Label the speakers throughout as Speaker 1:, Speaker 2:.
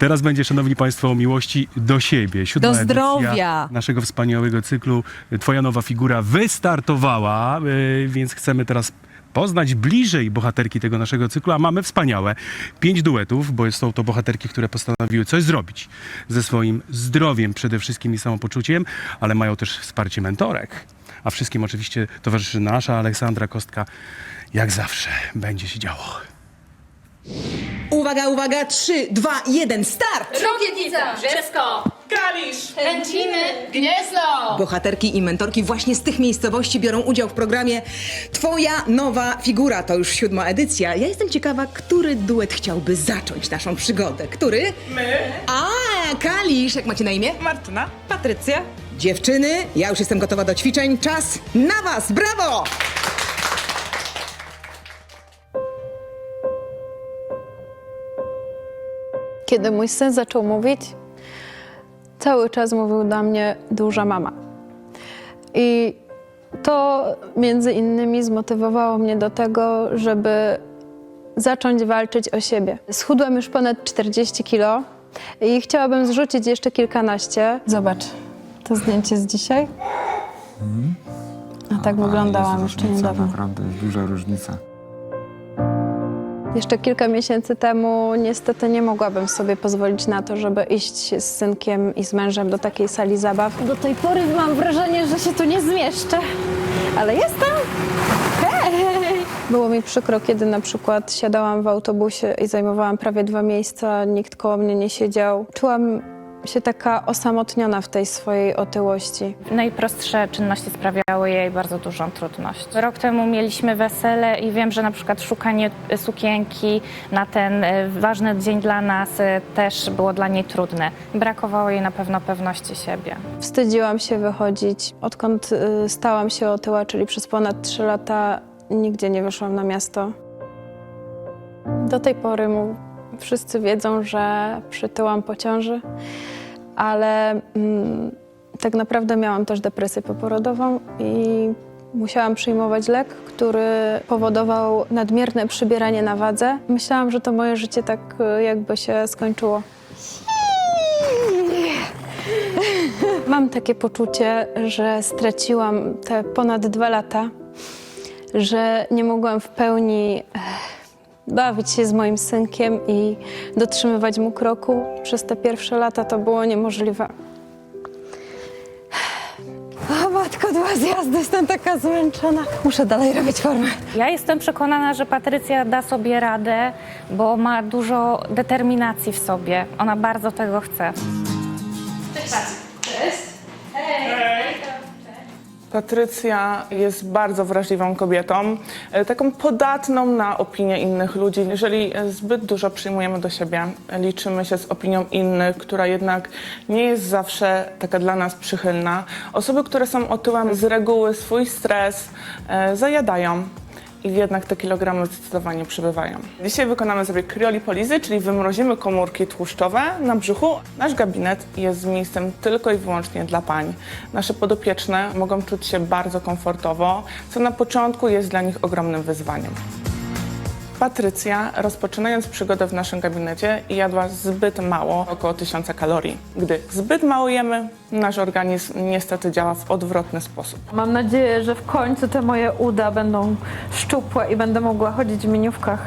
Speaker 1: Teraz będzie, szanowni państwo, o miłości do siebie. Siódma
Speaker 2: Do
Speaker 1: edycja
Speaker 2: zdrowia.
Speaker 1: naszego wspaniałego cyklu. Twoja nowa figura wystartowała, yy, więc chcemy teraz poznać bliżej bohaterki tego naszego cyklu, a mamy wspaniałe pięć duetów, bo są to bohaterki, które postanowiły coś zrobić ze swoim zdrowiem przede wszystkim i samopoczuciem, ale mają też wsparcie mentorek. A wszystkim oczywiście towarzyszy nasza Aleksandra Kostka. Jak zawsze będzie się działo.
Speaker 3: Uwaga, uwaga, 3, 2, 1, start!
Speaker 4: Rokietnica, Brzesko,
Speaker 5: Kalisz!
Speaker 4: Chęciny, Gniezno.
Speaker 3: Bohaterki i mentorki właśnie z tych miejscowości biorą udział w programie Twoja nowa figura. To już siódma edycja. Ja jestem ciekawa, który duet chciałby zacząć naszą przygodę. Który?
Speaker 5: My,
Speaker 3: A, Kalisz, jak macie na imię?
Speaker 5: Martyna,
Speaker 2: Patrycja?
Speaker 3: Dziewczyny, ja już jestem gotowa do ćwiczeń. Czas na was! Brawo!
Speaker 6: Kiedy mój syn zaczął mówić, cały czas mówił do mnie duża mama. I to między innymi zmotywowało mnie do tego, żeby zacząć walczyć o siebie. Schudłam już ponad 40 kilo i chciałabym zrzucić jeszcze kilkanaście. Zobacz, to zdjęcie z dzisiaj. A tak wyglądałam jeszcze
Speaker 7: różnica,
Speaker 6: niedawno.
Speaker 7: Naprawdę jest duża różnica.
Speaker 6: Jeszcze kilka miesięcy temu niestety nie mogłabym sobie pozwolić na to, żeby iść z synkiem i z mężem do takiej sali zabaw. Do tej pory mam wrażenie, że się tu nie zmieszczę, ale jestem. Hej! Było mi przykro, kiedy na przykład siadałam w autobusie i zajmowałam prawie dwa miejsca, nikt koło mnie nie siedział. Czułam się taka osamotniona w tej swojej otyłości.
Speaker 8: Najprostsze czynności sprawiały jej bardzo dużą trudność. Rok temu mieliśmy wesele i wiem, że na przykład szukanie sukienki na ten e, ważny dzień dla nas e, też było dla niej trudne. Brakowało jej na pewno pewności siebie.
Speaker 6: Wstydziłam się wychodzić. Odkąd y, stałam się otyła, czyli przez ponad 3 lata, nigdzie nie wyszłam na miasto. Do tej pory mu wszyscy wiedzą, że przytyłam po ciąży, ale mm, tak naprawdę miałam też depresję poporodową i musiałam przyjmować lek, który powodował nadmierne przybieranie na wadze. Myślałam, że to moje życie tak y, jakby się skończyło. Mam takie poczucie, że straciłam te ponad dwa lata, że nie mogłam w pełni bawić się z moim synkiem i dotrzymywać mu kroku. Przez te pierwsze lata to było niemożliwe. O matko, dwa zjazdy, jestem taka zmęczona. Muszę dalej robić formę.
Speaker 8: Ja jestem przekonana, że Patrycja da sobie radę, bo ma dużo determinacji w sobie. Ona bardzo tego chce.
Speaker 5: Patrycja jest bardzo wrażliwą kobietą, e, taką podatną na opinię innych ludzi. Jeżeli e, zbyt dużo przyjmujemy do siebie, liczymy się z opinią innych, która jednak nie jest zawsze taka dla nas przychylna. Osoby, które są otyłe, z reguły swój stres e, zajadają. I jednak te kilogramy zdecydowanie przybywają. Dzisiaj wykonamy sobie kriolipolizy, czyli wymrozimy komórki tłuszczowe na brzuchu. Nasz gabinet jest miejscem tylko i wyłącznie dla pań. Nasze podopieczne mogą czuć się bardzo komfortowo, co na początku jest dla nich ogromnym wyzwaniem. Patrycja, rozpoczynając przygodę w naszym gabinecie, jadła zbyt mało, około 1000 kalorii. Gdy zbyt mało jemy, nasz organizm niestety działa w odwrotny sposób.
Speaker 6: Mam nadzieję, że w końcu te moje uda będą szczupłe i będę mogła chodzić w miniówkach.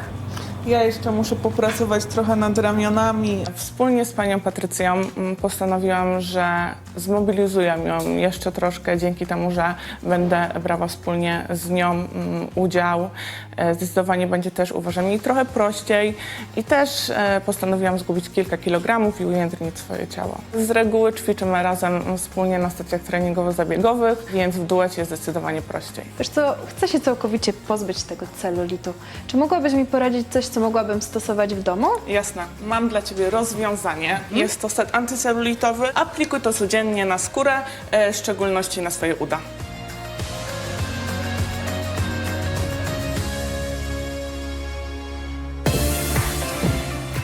Speaker 5: Ja jeszcze muszę popracować trochę nad ramionami. Wspólnie z panią Patrycją mm, postanowiłam, że zmobilizuję ją jeszcze troszkę dzięki temu, że będę brała wspólnie z nią mm, udział. E, Zdecydowanie będzie też, uważam, jej trochę prościej i też e, postanowiłam zgubić kilka kilogramów i ujędrnić swoje ciało. Z reguły ćwiczymy razem wspólnie na stacjach treningowo-zabiegowych, więc w duecie jest zdecydowanie prościej.
Speaker 6: Wiesz co, chcę się całkowicie pozbyć tego celulitu. Czy mogłabyś mi poradzić coś, co mogłabym stosować w domu?
Speaker 5: Jasne. Mam dla Ciebie rozwiązanie. Jest to set antycelulitowy. Aplikuj to codziennie na skórę, e, w szczególności na swoje uda.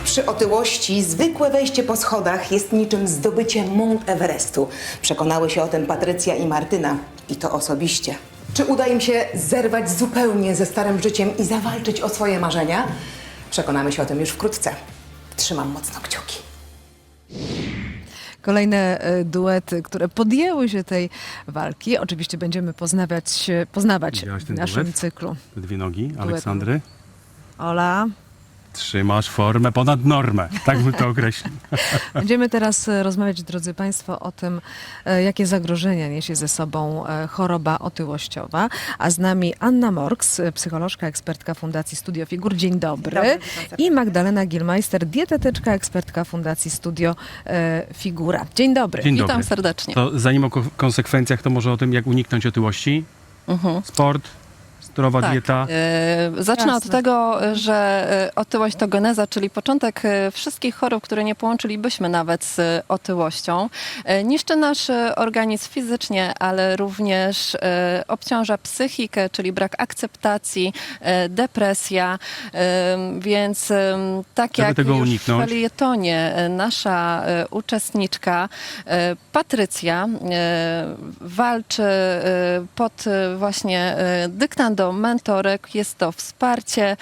Speaker 3: Przy otyłości zwykłe wejście po schodach jest niczym zdobycie Mount Everestu. Przekonały się o tym Patrycja i Martyna. I to osobiście. Czy uda im się zerwać zupełnie ze starym życiem i zawalczyć o swoje marzenia? Przekonamy się o tym już wkrótce. Trzymam mocno kciuki.
Speaker 2: Kolejne e, duety, które podjęły się tej walki. Oczywiście będziemy poznawać, poznawać w naszym
Speaker 1: duet?
Speaker 2: cyklu.
Speaker 1: Dwie nogi Aleksandry.
Speaker 2: Ola.
Speaker 1: Trzymasz formę ponad normę. Tak bym to określił.
Speaker 2: Będziemy teraz e, rozmawiać, drodzy Państwo, o tym, e, jakie zagrożenia niesie ze sobą e, choroba otyłościowa. A z nami Anna Morks, psycholożka, ekspertka Fundacji Studio Figur. Dzień dobry.
Speaker 3: Dobry, witam serdecznie.
Speaker 2: I Magdalena Gielmeister, dietetyczka, ekspertka Fundacji Studio Figura. Dzień dobry.
Speaker 1: Dzień
Speaker 7: Witam
Speaker 1: dobry.
Speaker 7: serdecznie.
Speaker 1: To zanim o ko- konsekwencjach, to może o tym, jak uniknąć otyłości.
Speaker 7: Mhm.
Speaker 1: Sport, zdrowa
Speaker 7: Tak.
Speaker 1: dieta.
Speaker 7: E, Zacznę od
Speaker 2: Jasne.
Speaker 7: tego, że e, otyłość to geneza, czyli początek e, wszystkich chorób, które nie połączylibyśmy nawet z otyłością. Niszczy nasz organizm fizycznie, ale również obciąża psychikę, czyli brak akceptacji, depresja. Więc tak
Speaker 1: Żeby
Speaker 7: jak
Speaker 1: tego
Speaker 7: już
Speaker 1: uniknąć?
Speaker 7: w felietonie nasza uczestniczka Patrycja walczy pod właśnie e, dyktando mentorek. Jest to wsparcie.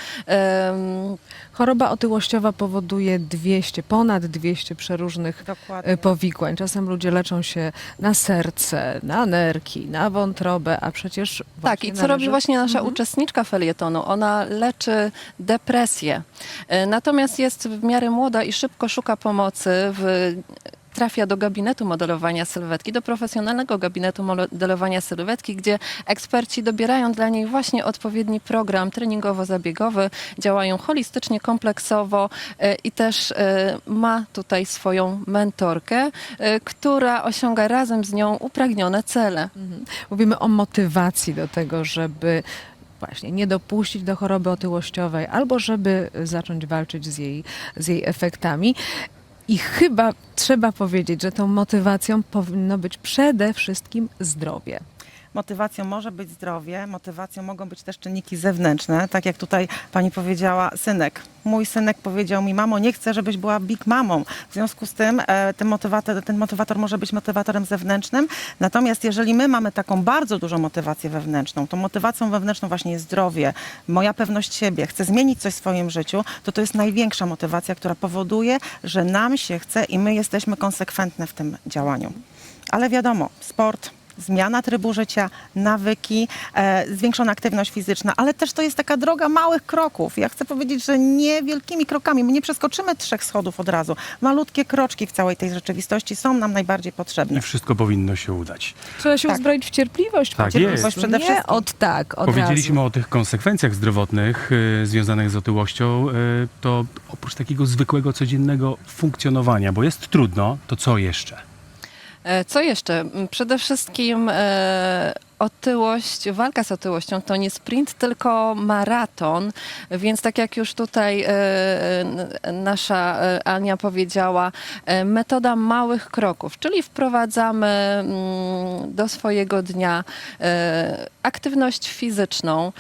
Speaker 2: Choroba otyłościowa powoduje 200, ponad 200 przeróżnych
Speaker 3: Dokładnie.
Speaker 2: e, powikłań. Czasem ludzie leczą się na serce, na nerki, na wątrobę, a przecież
Speaker 7: Tak, i co robi
Speaker 2: należy-
Speaker 7: właśnie nasza
Speaker 2: Mhm.
Speaker 7: uczestniczka felietonu? Ona leczy depresję. E, Natomiast jest w miarę młoda i szybko szuka pomocy w trafia do gabinetu modelowania sylwetki, do profesjonalnego gabinetu modelowania sylwetki, gdzie eksperci dobierają dla niej właśnie odpowiedni program treningowo-zabiegowy, działają holistycznie, kompleksowo e, i też e, ma tutaj swoją mentorkę, e, która osiąga razem z nią upragnione cele.
Speaker 2: Mówimy o motywacji do tego, żeby właśnie nie dopuścić do choroby otyłościowej albo żeby zacząć walczyć z jej, z jej efektami. I chyba trzeba powiedzieć, że tą motywacją powinno być przede wszystkim zdrowie.
Speaker 9: Motywacją może być zdrowie, motywacją mogą być też czynniki zewnętrzne. Tak jak tutaj pani powiedziała, synek. Mój synek powiedział mi, mamo, nie chcę, żebyś była big mamą. W związku z tym e, ten, motywator, ten motywator może być motywatorem zewnętrznym. Natomiast jeżeli my mamy taką bardzo dużą motywację wewnętrzną, to motywacją wewnętrzną właśnie jest zdrowie, moja pewność siebie, chcę zmienić coś w swoim życiu, to to jest największa motywacja, która powoduje, że nam się chce i my jesteśmy konsekwentne w tym działaniu. Ale wiadomo, sport, zmiana trybu życia, nawyki, e, zwiększona aktywność fizyczna, ale też to jest taka droga małych kroków. Ja chcę powiedzieć, że nie wielkimi krokami, my nie przeskoczymy trzech schodów od razu. Malutkie kroczki w całej tej rzeczywistości są nam najbardziej potrzebne.
Speaker 1: I wszystko powinno się udać.
Speaker 2: Trzeba się
Speaker 9: Tak.
Speaker 2: uzbroić w cierpliwość.
Speaker 1: Tak
Speaker 2: prostu.
Speaker 1: jest.
Speaker 9: Przede
Speaker 2: Nie
Speaker 9: wszystkim.
Speaker 2: od tak, od
Speaker 1: Powiedzieliśmy
Speaker 2: razu.
Speaker 1: o tych konsekwencjach zdrowotnych y, związanych z otyłością. Y, to oprócz takiego zwykłego, codziennego funkcjonowania, bo jest trudno, to co jeszcze?
Speaker 7: E, Co jeszcze? M, Przede wszystkim e, otyłość, walka z otyłością to nie sprint, tylko maraton, więc tak jak już tutaj e, nasza e, Ania powiedziała, e, metoda małych kroków, czyli wprowadzamy mm, do swojego dnia aktywność fizyczną.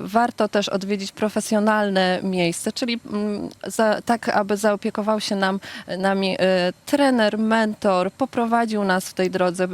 Speaker 7: Warto też odwiedzić profesjonalne miejsce, czyli mm, za, tak, aby zaopiekował się nam, nami trener, mentor, poprowadził nas w tej drodze, e,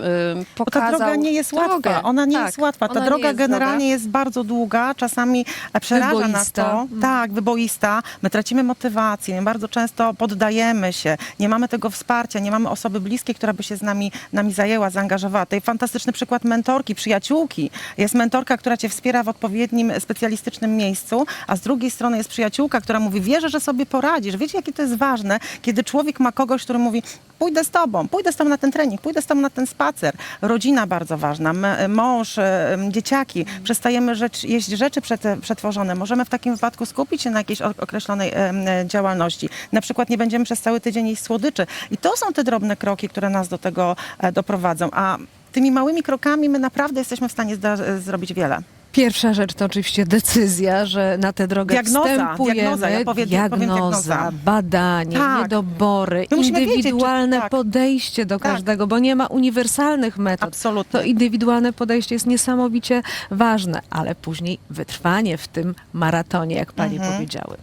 Speaker 9: Bo ta
Speaker 7: pokazał
Speaker 9: droga nie jest łatwa.
Speaker 7: drogę.
Speaker 9: Ona nie
Speaker 7: Tak,
Speaker 9: jest łatwa. Ta droga
Speaker 7: jest
Speaker 9: generalnie
Speaker 7: droga.
Speaker 9: jest bardzo długa, czasami przeraża nas
Speaker 2: Wyboista.
Speaker 9: to.
Speaker 2: Mm.
Speaker 9: Tak, wyboista. My tracimy motywację, bardzo często poddajemy się, nie mamy tego wsparcia, nie mamy osoby bliskiej, która by się z nami, nami zajęła, zaangażowała. Tutaj fantastyczny przykład mentorki, przyjaciółki. Jest mentorka, która cię wspiera w odpowiednim specjalistycznym miejscu, a z drugiej strony jest przyjaciółka, która mówi, wierzę, że sobie poradzisz. Wiecie, jakie to jest ważne, kiedy człowiek ma kogoś, który mówi, pójdę z tobą, pójdę z tobą na ten trening, pójdę z tobą na ten spacer. Rodzina bardzo ważna, m- mąż, e, dzieciaki. Przestajemy rzecz, jeść rzeczy przete- przetworzone. Możemy w takim wypadku skupić się na jakiejś określonej e, działalności. Na przykład nie będziemy przez cały tydzień jeść słodyczy. I to są te drobne kroki, które nas do tego e, doprowadzą. A tymi małymi krokami my naprawdę jesteśmy w stanie e, zrobić wiele.
Speaker 2: Pierwsza rzecz to oczywiście decyzja, że na tę drogę
Speaker 9: Diagnoza,
Speaker 2: wstępujemy.
Speaker 9: diagnoza, ja powiem- powiem
Speaker 2: diagnoza,
Speaker 9: diagnoza.
Speaker 2: badanie,
Speaker 9: Tak.
Speaker 2: niedobory,
Speaker 9: My musimy wiedzieć, czy-
Speaker 2: indywidualne
Speaker 9: tak.
Speaker 2: podejście do
Speaker 9: Tak.
Speaker 2: każdego, bo nie ma uniwersalnych metod.
Speaker 9: Absolutnie.
Speaker 2: To indywidualne podejście jest niesamowicie ważne, ale później wytrwanie w tym maratonie, jak panie
Speaker 9: Mhm.
Speaker 2: powiedziały.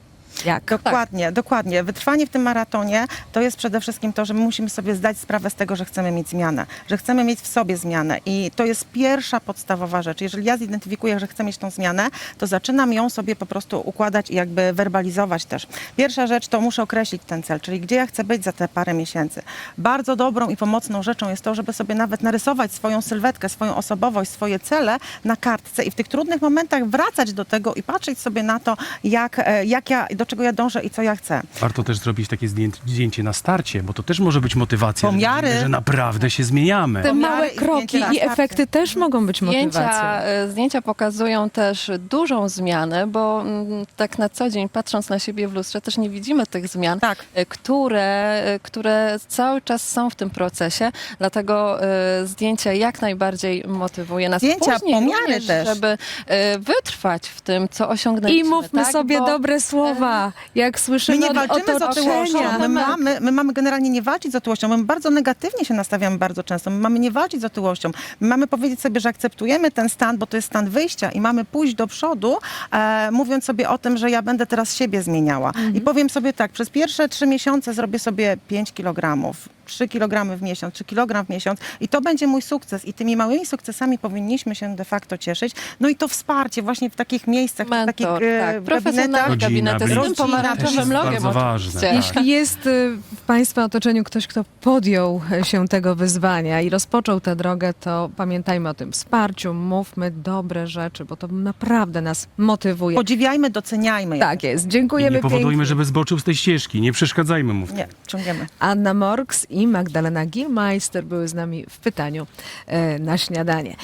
Speaker 2: Jak?
Speaker 9: Dokładnie, dokładnie. Wytrwanie w tym maratonie to jest przede wszystkim to, że my musimy sobie zdać sprawę z tego, że chcemy mieć zmianę, że chcemy mieć w sobie zmianę i to jest pierwsza podstawowa rzecz. Jeżeli ja zidentyfikuję, że chcę mieć tą zmianę, to zaczynam ją sobie po prostu układać i jakby werbalizować też. Pierwsza rzecz to muszę określić ten cel, czyli gdzie ja chcę być za te parę miesięcy. Bardzo dobrą i pomocną rzeczą jest to, żeby sobie nawet narysować swoją sylwetkę, swoją osobowość, swoje cele na kartce i w tych trudnych momentach wracać do tego i patrzeć sobie na to, jak, e, jak ja, do czego ja dążę i co ja chcę.
Speaker 1: Warto też zrobić takie zdjęcie, zdjęcie na starcie, bo to też może być motywacja, że,
Speaker 9: Pomiary.
Speaker 1: widzimy, że naprawdę się zmieniamy.
Speaker 2: Te
Speaker 9: Pomiary
Speaker 2: małe
Speaker 9: i
Speaker 2: kroki
Speaker 9: na
Speaker 2: i
Speaker 9: starcie.
Speaker 2: efekty też mogą być
Speaker 7: Zdjęcia,
Speaker 2: motywacją.
Speaker 7: e, zdjęcia pokazują też dużą zmianę, bo mm, tak na co dzień patrząc na siebie w lustrze też nie widzimy tych zmian,
Speaker 9: Tak.
Speaker 7: e, które, e, które cały czas są w tym procesie. Dlatego zdjęcia jak najbardziej motywuje nas
Speaker 9: Zdjęcia,
Speaker 7: później
Speaker 9: pomiary
Speaker 7: również,
Speaker 9: też.
Speaker 7: żeby wytrwać w tym, co osiągnęliśmy.
Speaker 2: I mówmy
Speaker 7: tak?
Speaker 2: sobie
Speaker 7: Bo-
Speaker 2: dobre słowa, jak
Speaker 9: My
Speaker 2: słyszymy
Speaker 9: nie
Speaker 2: od
Speaker 9: walczymy z otyłością, my mamy, my mamy generalnie nie walczyć z otyłością, my bardzo negatywnie się nastawiamy bardzo często, my mamy nie walczyć z otyłością, my mamy powiedzieć sobie, że akceptujemy ten stan, bo to jest stan wyjścia i mamy pójść do przodu, e, mówiąc sobie o tym, że ja będę teraz siebie zmieniała. I powiem sobie tak, przez pierwsze trzy miesiące zrobię sobie 5 kilogramów. 3 kg w miesiąc, 3 kg w miesiąc i to będzie mój sukces i tymi małymi sukcesami powinniśmy się de facto cieszyć. No i to wsparcie właśnie w takich miejscach, w
Speaker 7: Mentor,
Speaker 9: takich
Speaker 7: tak.
Speaker 9: e,
Speaker 7: Profesjonalny
Speaker 9: gabinetach.
Speaker 7: gabinet z tym pomarańczowym
Speaker 1: Też jest
Speaker 7: logiem
Speaker 1: bardzo ważne,
Speaker 7: oczywiście.
Speaker 1: tak.
Speaker 2: Jeśli jest y, w Państwa otoczeniu ktoś, kto podjął się tego wyzwania i rozpoczął tę drogę, to pamiętajmy o tym wsparciu, mówmy dobre rzeczy, bo to naprawdę nas motywuje.
Speaker 9: Podziwiajmy, doceniajmy.
Speaker 2: Tak jest.
Speaker 1: I
Speaker 2: Dziękujemy
Speaker 1: nie powodujmy,
Speaker 2: pięknie.
Speaker 1: żeby zboczył z tej ścieżki. Nie przeszkadzajmy mu w tym.
Speaker 9: Nie, ciągniemy.
Speaker 2: Anna Morks i Magdalena Gilmeister były z nami w pytaniu e, na śniadanie.